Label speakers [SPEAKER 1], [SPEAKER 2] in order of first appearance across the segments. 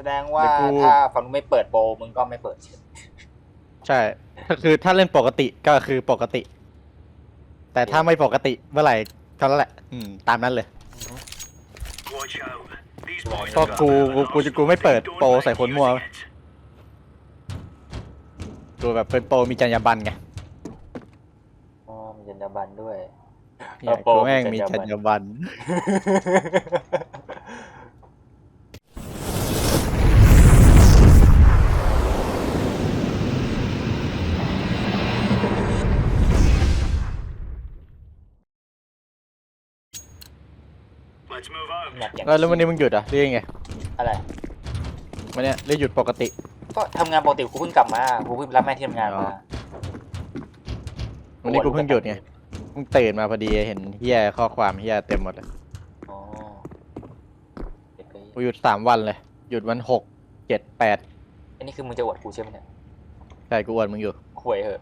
[SPEAKER 1] แสดงว่า
[SPEAKER 2] แต่กู
[SPEAKER 1] ถ้าฝั่งนู้นไม่เปิดโปรมึงก็ไม่เปิด
[SPEAKER 2] ใช่ก็คือถ้าเล่นปกติก็คือปกติ แต่ถ้าไม่ปกติเมื่อไหร่เท่านั้นแหละอืมตามนั้นเลยก็กู กู กูจะกูไม่เปิดโปรใส่คนมั่ว กูแบบเป็นโปรมีจรรยาบรรณไง
[SPEAKER 1] อ๋อมีจรรยาบรรณด้วย
[SPEAKER 2] เนี่ย
[SPEAKER 1] โปร
[SPEAKER 2] กูแม่ง
[SPEAKER 1] มี
[SPEAKER 2] มี
[SPEAKER 1] จ
[SPEAKER 2] จ
[SPEAKER 1] ร
[SPEAKER 2] ร
[SPEAKER 1] ร
[SPEAKER 2] ร
[SPEAKER 1] ยาบรรณ
[SPEAKER 2] ยาบรรณ
[SPEAKER 1] แมปอย่าง
[SPEAKER 2] แล้วแล้ววันนี้มึงหยุดอะหรือยังไง
[SPEAKER 1] อะไร
[SPEAKER 2] วันเนี้ยหรือหยุดปกติ
[SPEAKER 1] ก็ทำงานปกติกูเพิ่งกลับมากูเพิ่งรับแม่ที่ทำงาน
[SPEAKER 2] อ๋
[SPEAKER 1] มา
[SPEAKER 2] อ วันนี้กูเพิ่งหยุดไงเพิ่งตื่นมาพอดีเห็นเฮียข้อความเฮียเต็มหมดเลย
[SPEAKER 1] อ๋อเด็กไป
[SPEAKER 2] กูหยุดสามวันเลย หยุดวันหกเจ็ดแปด
[SPEAKER 1] อันนี้คือมึงจะอวดกูใช่ไหมเนี่ย
[SPEAKER 2] ใช่กูอวดมึงอยู่
[SPEAKER 1] หวยเหอะ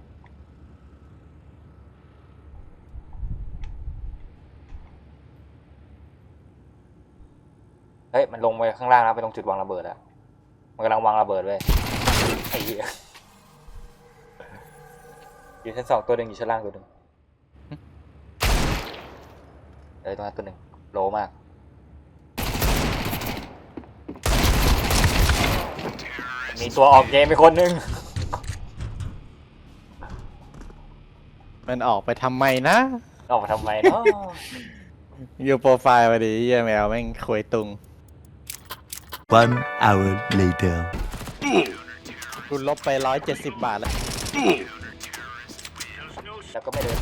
[SPEAKER 1] ฮ้ยมันลงไปข้างล่างแล้วไปตรงจุดวางระเบิดแล้วมันกำลังวางระเบิดเว้ยไอ้เหี้ยอยู่ชั้นสองตัวหนึ่งอยู่ชั้นล่างตัวหนึ่งเอ้ยตรงนั้นตัวหนึ่งโลมากมีตัวออกเกมไปคนหนึ่ง
[SPEAKER 2] มันออกไปทำไมนะ
[SPEAKER 1] ออกมาทำไมเนาะ
[SPEAKER 2] อยู่โปรไฟล์มาดิเฮียแมวแม่งควยตุง
[SPEAKER 3] One hour later.
[SPEAKER 2] กูลบไปร้อยเจ็ดสิบบาทแล้ว
[SPEAKER 1] แล้วก็ไม่เดิน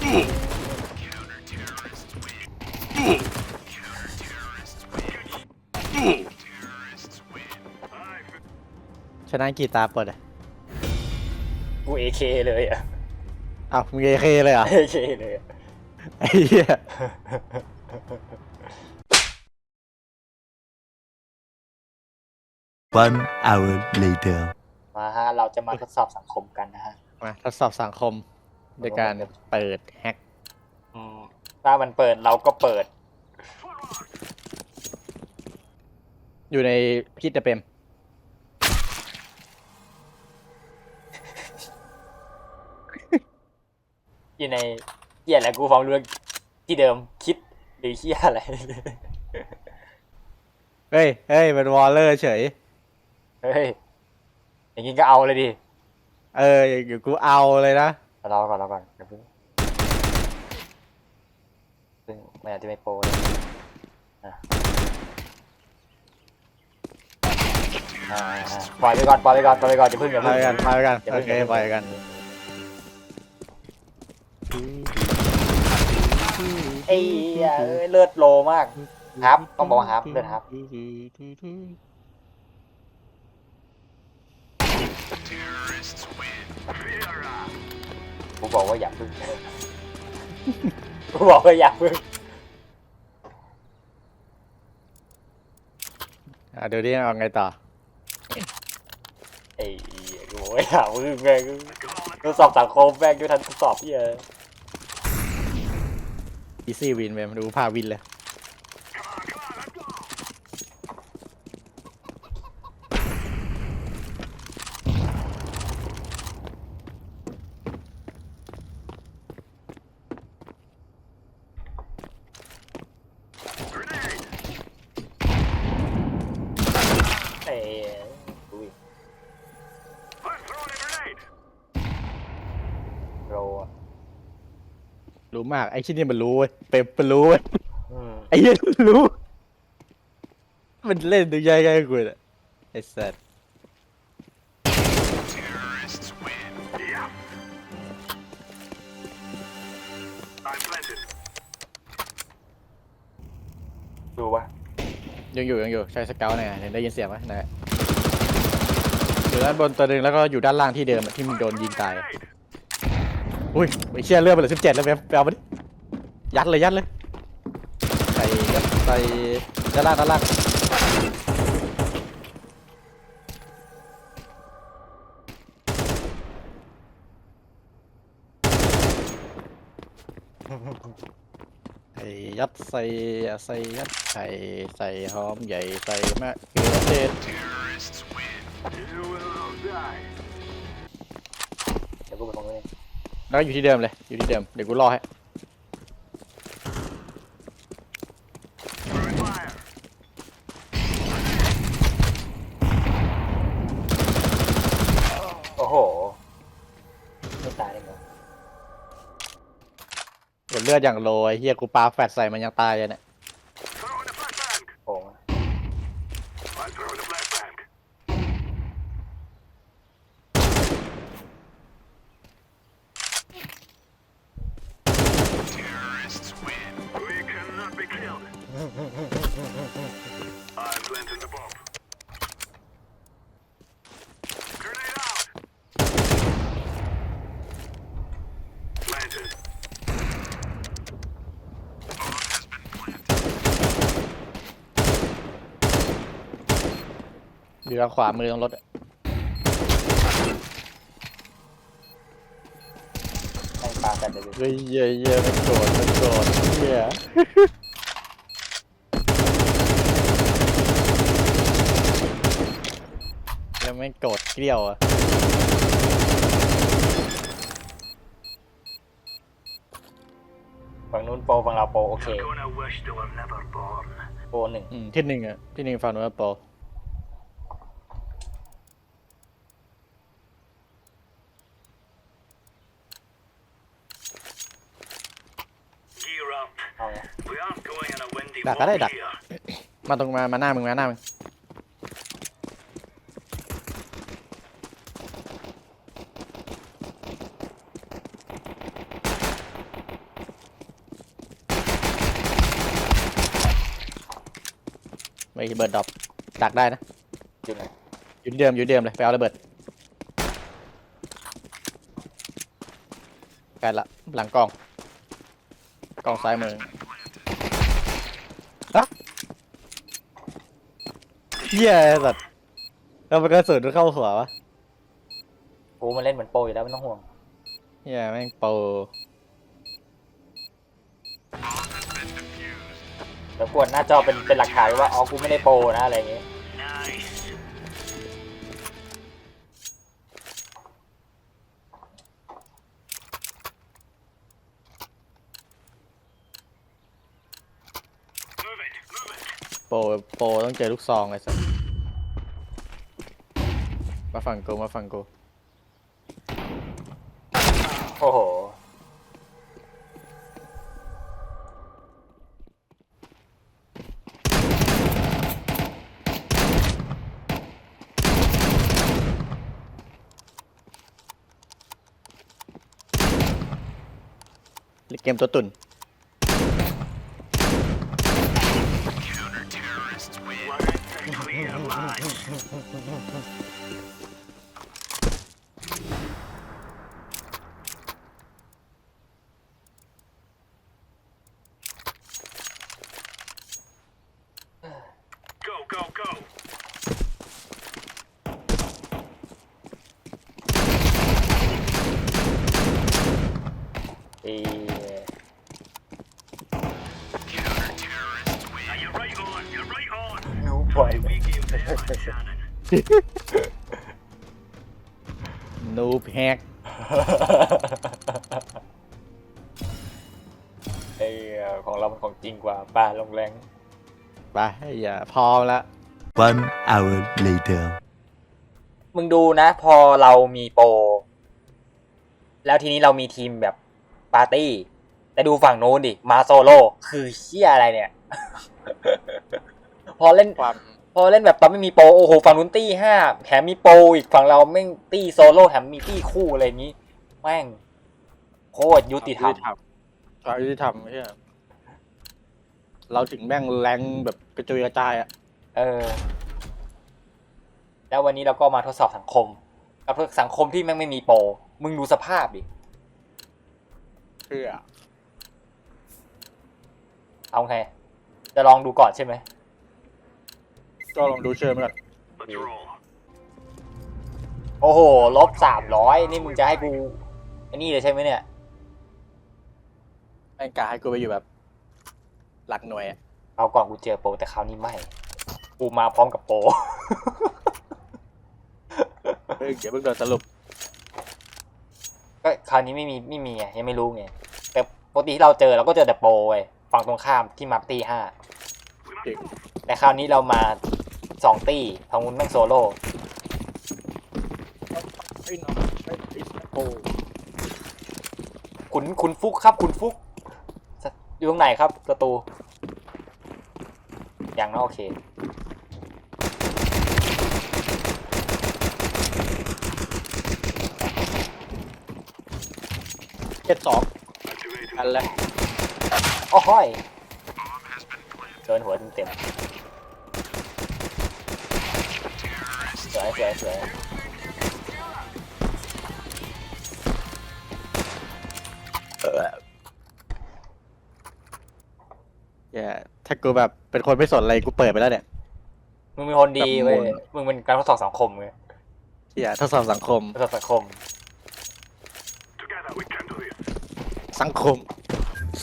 [SPEAKER 2] ชนะกี่ตาเปิดอะ
[SPEAKER 1] กูเอเคเลยอะ
[SPEAKER 2] อ้าวมึงเอเคเลยเหรอะ
[SPEAKER 1] เอเคเลยอะ
[SPEAKER 2] ไอ้เหี้ย
[SPEAKER 3] One hour later.
[SPEAKER 1] มาฮะเราจะมาทดสอบสังคมกันนะฮะ
[SPEAKER 2] มาทดสอบสังคมโดยการเปิดแฮก
[SPEAKER 1] อืมถ้ามันเปิดเราก็เปิด
[SPEAKER 2] อยู่ในพิษจะเป็น
[SPEAKER 1] อยู่ในเฮียอะไรกูฟังเรื่องที่เดิมคิดหรือเฮียอะไร
[SPEAKER 2] เฮ้ยเฮ้ยเป็นวอลเลอร์เฉย
[SPEAKER 1] เฮ้ย อย่างงี้ก็เอาเลยดิ
[SPEAKER 2] เออเดี๋ยวกูเอาเลยนะ
[SPEAKER 1] รอก่อนรอก่อนเดี๋ยวเพิ่งซึ่งมันอาจจะไม่โปรเลยอะอ่าอ่าปล่อยไปก่อนปล่อยไปก่อนปล่อยไปก่อนอย่าเพิ่งอย่า
[SPEAKER 2] ไป
[SPEAKER 1] เพิ่ง
[SPEAKER 2] กันไปกัน
[SPEAKER 1] อย่า
[SPEAKER 2] โอ
[SPEAKER 1] พิ่ง
[SPEAKER 2] เคไปกัน
[SPEAKER 1] ไอ้เหี้ยเอ้ยเลือดโลมากฮับต้องบอกว่าฮับเลือดฮับ กูบอกว่าอย่าพึ่งกูบอกว่าอย่าพึ่ง
[SPEAKER 2] อะเดี๋ยวนี้เอาไงต่อ
[SPEAKER 1] ไอ้เหี้ยกูบอกว่าอย่าพึ่งแม่งทดสอบสังคมแม่งด้วยทันทดสอบเหี้ย
[SPEAKER 2] อีซี่วินไปมาดูพาวินเลย
[SPEAKER 1] ไอ้อุ้ยโรอะ
[SPEAKER 2] รู้มากไอ้ชิ้นนี้มันรู้เว้ยเป๊ปมันรู้เว้ย
[SPEAKER 1] อืม
[SPEAKER 2] ไอ้เหี้ยมันรู้ มันเล่นดูยากๆกูเลยไอ้สัส
[SPEAKER 1] ดูวะ
[SPEAKER 2] ยังอยู่ยังอยู่ใช้สเกลหน่อยเห็นได้ยินเสียงไหมนะอยู่ด้านบนตัวหนึ่งแล้วก็อยู่ด้านล่างที่เดิมอะที่มึงโดนยิงตายอะ อุ้ยไอ้เชี่ยเลือดไปเหลือสิบเจ็ดแล้วเว็บไปเอามาดิยัดเลยยัดเลยใส่ยัดใส่ด้านล่างด้านล่างใส่ยัดใส่ใส่ยัดไข่ใส่หอมใหญ่ใส่มะเขือเจ็ด
[SPEAKER 1] เดี๋ยวกูไปตรงนี้น
[SPEAKER 2] แล้วก็อยู่ที่เดิมเลย อยู่ที่เดิม เดี๋ยวกูรอให้
[SPEAKER 1] โอ้โห ไม่ตายได้ไง
[SPEAKER 2] เดี๋ยวเลือดอย่างโรยเฮียกูปาแฟดใส่มันยังตายเลยเนี่ย
[SPEAKER 1] อ
[SPEAKER 2] ยู่ทางขวามือตรงรถอะ
[SPEAKER 1] แม่งปากันเลย
[SPEAKER 2] เฮ้ยเหี้ยเหี้ยไม่โกรธไม่โกรธเฮียยังไม่โกรธเกลี้ยวอะ
[SPEAKER 1] ฝั่งนู้นโปรฝั่งเราโปรโอเค
[SPEAKER 4] Gonna wish they were never born.
[SPEAKER 1] โปรหนึ่ง
[SPEAKER 2] อืมที่หนึ่งอะที่หนึ่งฝั่งโน้นโปร
[SPEAKER 4] Gear up.
[SPEAKER 1] เอาไง
[SPEAKER 4] We aren't going on a windy
[SPEAKER 2] Đặt
[SPEAKER 4] walk
[SPEAKER 2] ở đây, đặt.
[SPEAKER 4] here.
[SPEAKER 2] มาตรงมามาหน้ามึงมาหน้ามึงไม่ระเบิดดรอปดักได้นะ
[SPEAKER 1] อยู่ไหน
[SPEAKER 2] อยู่ที่เดิมอยู่ที่เดิมเลยไปเอาระเบิดใกล้ละหลังกล้องกล้องซ้ายมืออะ เฮียไอ้สัตว์เราไปกระสุนเข้าหัววะ
[SPEAKER 1] กูมันเล่นเหมือนโปรอยู่แล้วไม่ต้องห่วง
[SPEAKER 2] เฮียแม่งโปร
[SPEAKER 1] แล้วกวนหน้าจอเป็นเป็นหลักฐานไว้ว่าอ๋อกูไม่ได้โปรนะอะไรอย่างเงี้ย
[SPEAKER 2] รโปรต้องเจอลูกซองไอ้สัตว์มาฝั่งกูมาฝั่งกู
[SPEAKER 1] โอ้โห
[SPEAKER 2] เกมตัวตุ่น
[SPEAKER 4] right on, you're right on.
[SPEAKER 1] รู้ บ่อย
[SPEAKER 4] We gave them a Shannon.
[SPEAKER 2] นูบแฮก
[SPEAKER 1] ไอ้ของเรามันของจริงกว่าป่าลงแรง
[SPEAKER 2] ไปอย่าพร้อมละ
[SPEAKER 3] One hour later.
[SPEAKER 1] มึงดูนะ พอเรามีโปร แล้วทีนี้เรามีทีมแบบปาร์ตี้ แต่ดูฝั่งโน้นดิ มาโซโล่คือเชี่ยอะไรเนี่ย พอเล่น
[SPEAKER 2] ความ
[SPEAKER 1] พอเล่นแบบตอนไม่มีโปรโอ้โหฝั่งนู้นตี้ห้าแถมมีโปรอีกฝั่งเราแม่งตี้โซโล่แถมมีตี้คู่อะไรอย่างนี้ แม่งโคตรยุติธรรม
[SPEAKER 2] ความยุติธรรมเฮียเราถึงแม่งแรงแบบกระจุยกระจายอะ
[SPEAKER 1] เออ แล้ววันนี้เราก็มาทดสอบสังคมกับสังคมที่แม่งไม่มีโปรมึงดูสภาพดิ
[SPEAKER 2] เพื่อ
[SPEAKER 1] เอาไง จะลองดูก่อนใช่ไหม
[SPEAKER 2] ก็ลองดูเชิญมันก่อน
[SPEAKER 4] Let's roll.
[SPEAKER 1] โอ้โห ลบสามร้อยนี่มึงจะให้กูไอ้นี่เลยใช่ไหมเนี่ย
[SPEAKER 2] แม่งกาให้กูไปอยู่แบบ หลักหน่วยอะ
[SPEAKER 1] เอาก่อนกูเจอโปรแต่คราวนี้ไม่ กูมาพร้อมกับโปร
[SPEAKER 2] เฮ้ยเดี๋ยวเพิ่งโดนสรุป
[SPEAKER 1] ก็คราวนี้ไม่มีไม่มีไงยังไม่รู้ไงแต่ปกติที่เราเจอเราก็เจอแต่โปรเว้ยฝั่งตรงข้ามที่มาร์คตีห้า
[SPEAKER 2] จริง
[SPEAKER 1] แต่คราวนี้เรามา สองตีทางมุนแม่งโซโล่
[SPEAKER 2] ไอ้น้องไอ้ไอ้โอ้
[SPEAKER 1] ขุนขุนฟุกครับขุนฟุกสอยู่ตรงไหนครับประตู อย่างนั้นโอเค
[SPEAKER 2] เจ็ดสองอันแรก
[SPEAKER 1] โอ้ห้อยโดนหัวเต็มๆ สวยสวยสวย
[SPEAKER 2] แย่ถ้ากูแบบเป็นคนไม่สนอะไรกูเปิดไปแล้วเนี่ย
[SPEAKER 1] มึงเป็นคนดีเว้ย
[SPEAKER 2] กับมวล
[SPEAKER 1] มึงเป็นการทดสอบสังคมเว้ย
[SPEAKER 2] เหี้ยทดสอบสังคม
[SPEAKER 1] ทดสอบสังคม
[SPEAKER 4] Together we can do this.
[SPEAKER 2] สังคม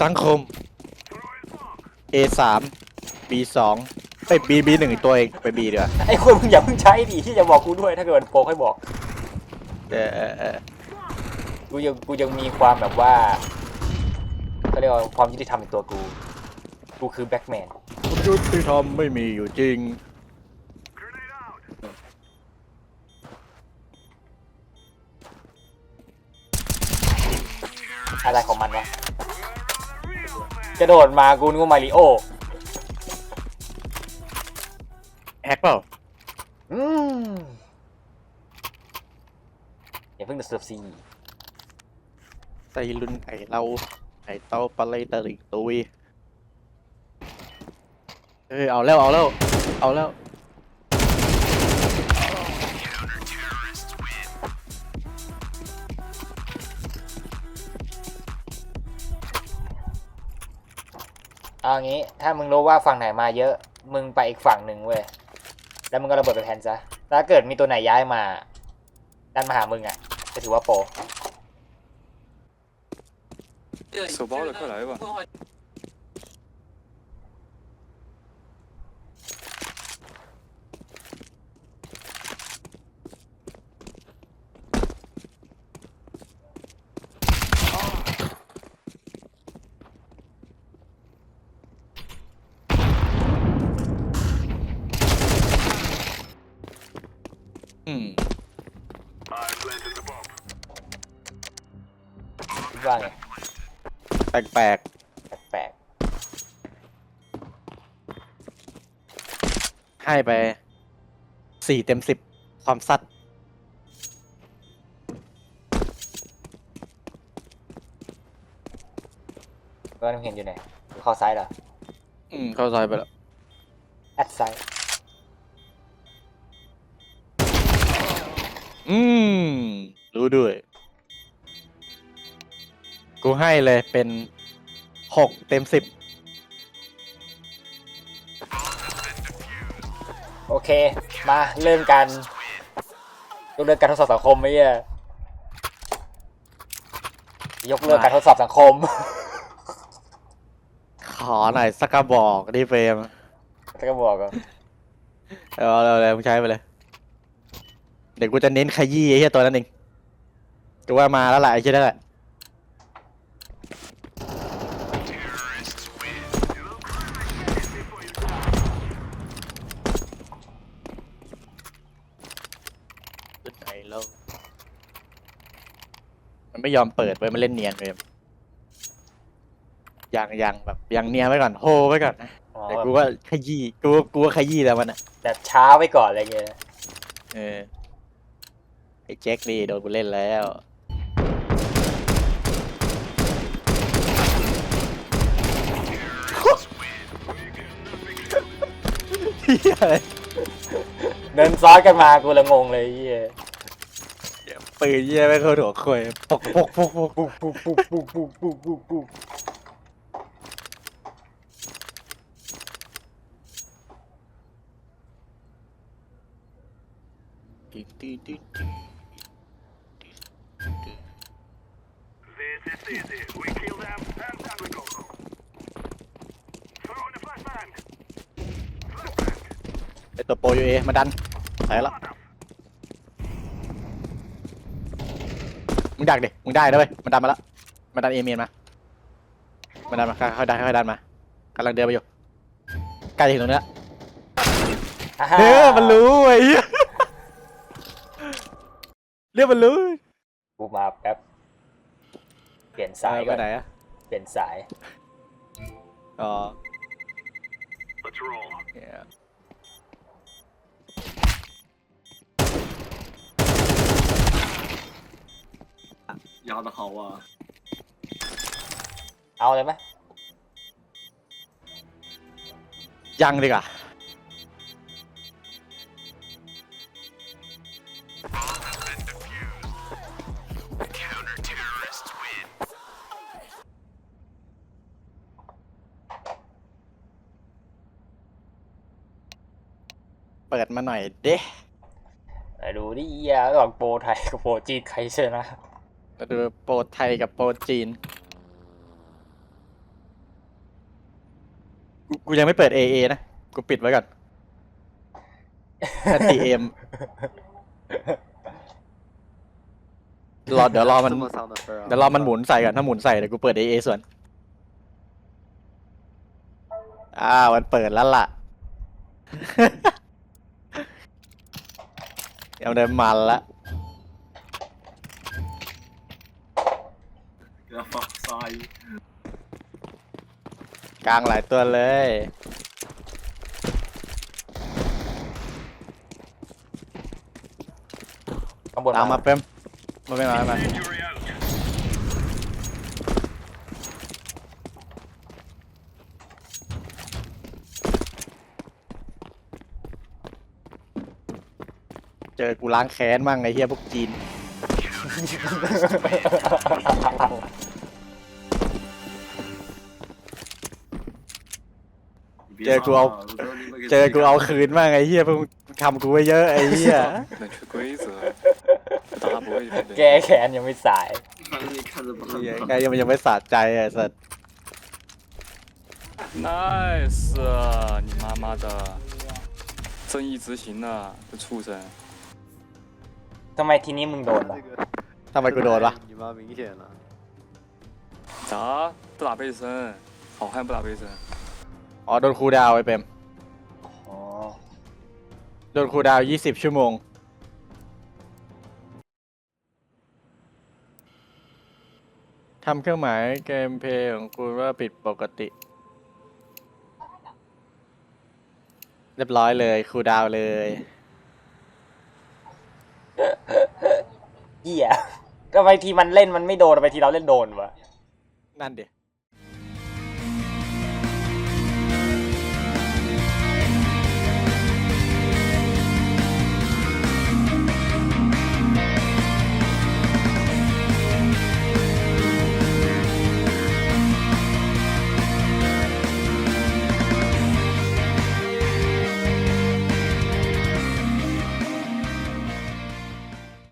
[SPEAKER 2] สังคม A สาม B สอง ไป B B หนึ่งอีกตัวเองไป B ดีกว่า
[SPEAKER 1] ไอ้คนมึงอย่าเพิ่งใช้ดิที่จะบอกกูด้วยถ้าเกิดมันโปรให้บอก
[SPEAKER 2] เออเออเออ
[SPEAKER 1] กูยังกูยังมีความแบบว่าเขาเรียกว่าความยุติธรรมในตัวกู กูคือแบ็กแมน
[SPEAKER 2] ยุติธรรมไม่มีอยู่จริง
[SPEAKER 4] Grenade out.
[SPEAKER 1] อะไรของมันวะกระโดดมากูนึกว่ามาริโอ
[SPEAKER 2] แฮกเปล่า
[SPEAKER 1] อืมอย่าเพิ่งเดือดเสือบซี
[SPEAKER 2] ไตลุนไอเราไอเต้าปลาไหลตะลิงตุยเฮ้ยเอาแล้วเอาแล้ว เอาแล้ว
[SPEAKER 1] เอางี้ ถ้ามึงรู้ว่าฝั่งไหนมาเยอะ มึงไปอีกฝั่งหนึ่งเว้ย แล้วมึงก็ระเบิดไปแผ่นซะ แล้วถ้าเกิดมีตัวไหนย้ายมาดันมาหามึงอ่ะ จะถือว่าโปร
[SPEAKER 5] 手包的，快来吧！
[SPEAKER 2] อืม
[SPEAKER 4] I planted the bomb.
[SPEAKER 1] คิดว่าไง
[SPEAKER 2] แปลก
[SPEAKER 1] แปลก
[SPEAKER 2] ๆ ให้ไปสี่เต็มสิบความสัตย์
[SPEAKER 1] ๆแล้วมึงเห็นอยู่ไหนอยู่เข้าซ้ายเหรอ
[SPEAKER 2] อืมเข้าซอยไปแล้ว
[SPEAKER 1] แอดซ้าย
[SPEAKER 2] อืม รู้ด้วย กูให้เลยเป็นหกเต็มสิบ
[SPEAKER 1] โอเค มาเริ่มกันยกเลิกการทดสอบสังคมไหมเนี่ยยกเลิกการทดสอบสังคม
[SPEAKER 2] ขอหน่อยสักกระบอกดิเฟรม
[SPEAKER 1] แล้วก็บอกอะ
[SPEAKER 2] เอาเลยเลยมึงใช้ไปเลย เดี๋ยวกูจะเน้นขยี้ไอ้เหี้ยตัวนั้นเองกูว่ามาแล้วแหละไอ้เหี้ยนั่นแหละขึ้นไหนแล้วมันไม่ยอมเปิดไว้มันเล่นเนียนเลยยังยังแบบยังเนียนไว้ก่อนโฮไว้ก่อนนะ
[SPEAKER 1] อ๋อ
[SPEAKER 2] แต่กูว่าขยี้กูว่ากูว่าขยี้แล้วมันอะ
[SPEAKER 1] แบบช้าไว้ก่อนอะไรเงี้ย
[SPEAKER 2] เออไอ้แจ็คนี่โดนกูเล่นแล้วเหี้ยอะไร
[SPEAKER 1] เดินซ้อนกันมากูละงงเลยไอ้เหี้ย
[SPEAKER 2] ปืนเยี่ยไม่เข้าหัวควยปกปกปกปก
[SPEAKER 1] ปุ๊บปุ๊บปุ๊บปุ๊บปุ๊บปุ๊บปุ๊บปุ๊บ
[SPEAKER 2] ติ๊งติ๊งติ๊งติ๊ง
[SPEAKER 4] easy. We kill them and then we go. Throw in the flashbang. Flashbang.
[SPEAKER 2] ไอตัวโปรยูเอมาดันใส่แล้วมึงดักดิ มึงได้นะเว้ย มันดันมาแล้วมันดันเอเมียนมา มันดันมาค่อยๆดันค่อยๆดันมากำลังเดินไปอยู่ใกล้จะถึงตรงนี้แล้ว
[SPEAKER 1] อ่าฮะ
[SPEAKER 2] เออมันรู้ไอ้เหี้ยเรียกมันรู้
[SPEAKER 1] กูมาแป๊บ เปลี่ยนสาย
[SPEAKER 2] ไป
[SPEAKER 1] ก่
[SPEAKER 2] ไหนอะ
[SPEAKER 1] เปลี่ยนสาย
[SPEAKER 2] อ๋อ
[SPEAKER 4] Let's roll.
[SPEAKER 2] งดเขา
[SPEAKER 6] อ่า
[SPEAKER 1] เอาเลยไหม
[SPEAKER 2] ยังดีกว่า มาหน่อยเด้
[SPEAKER 1] ไดูดิเอยระหว่างโปรไทยกับโปรจีนใครเชนะ
[SPEAKER 2] มาดูโปรไทยกับโปรจีนกูยังไม่เปิด AA นะ กูปิดไว้ก่อน ตีเอ็มรอเดี๋ยวรอมัน เดี๋ยวรอมันหมุนใส่ก่อนถ้าหมุนใส่เดี๋ยวกูเปิด AA ส่วนอ้าวมันเปิดแล้วล่ะ เอาได้มันละ
[SPEAKER 6] เกือบฟอ
[SPEAKER 2] กยกลางหลายตัวเลย
[SPEAKER 1] ข้างบน
[SPEAKER 2] ตามมาเพิ่มมาไม่มา
[SPEAKER 4] ไม
[SPEAKER 2] มา จอกูล้างแค้นมั่งไอ้เฮียพวกจีน
[SPEAKER 6] 你别
[SPEAKER 2] 这个
[SPEAKER 6] 杀了我知道你们给
[SPEAKER 2] เจอกูเอาคืนมั่งไอ้เฮียพวกมึงทำกูไว้เยอะไอ้เฮีย
[SPEAKER 5] 冷却规则，大家不会冷
[SPEAKER 1] แก้แค้นยังไม่สาย
[SPEAKER 6] 反正你看着不
[SPEAKER 2] เหี้ย
[SPEAKER 6] 很
[SPEAKER 2] ใกล้ยังยังไม่สะใจไอ้สัส
[SPEAKER 5] Nice 啊，你妈妈的！正义执行啊，这畜生！
[SPEAKER 1] ทำไมทีนี้มึงโดนวะ
[SPEAKER 2] ทำไมกูโดนวะ
[SPEAKER 6] 你妈明显了，
[SPEAKER 5] 咋不打背身？好汉不打背身。
[SPEAKER 2] อ๋อโดนครูลดาวน์ไอ้เปม
[SPEAKER 1] อ๋อ
[SPEAKER 2] โดนครูลดาวยี่สิบชั่วโมง ทำเครื่องหมายเกมเพลย์ของคุณว่าผิดปกติ เรียบร้อยเลยครูลดาวน์เลย
[SPEAKER 1] เหี้ยทำไมทีมันเล่นมันไม่โดนทำไมทีเราเล่นโดนวะ
[SPEAKER 2] นั่นเดีย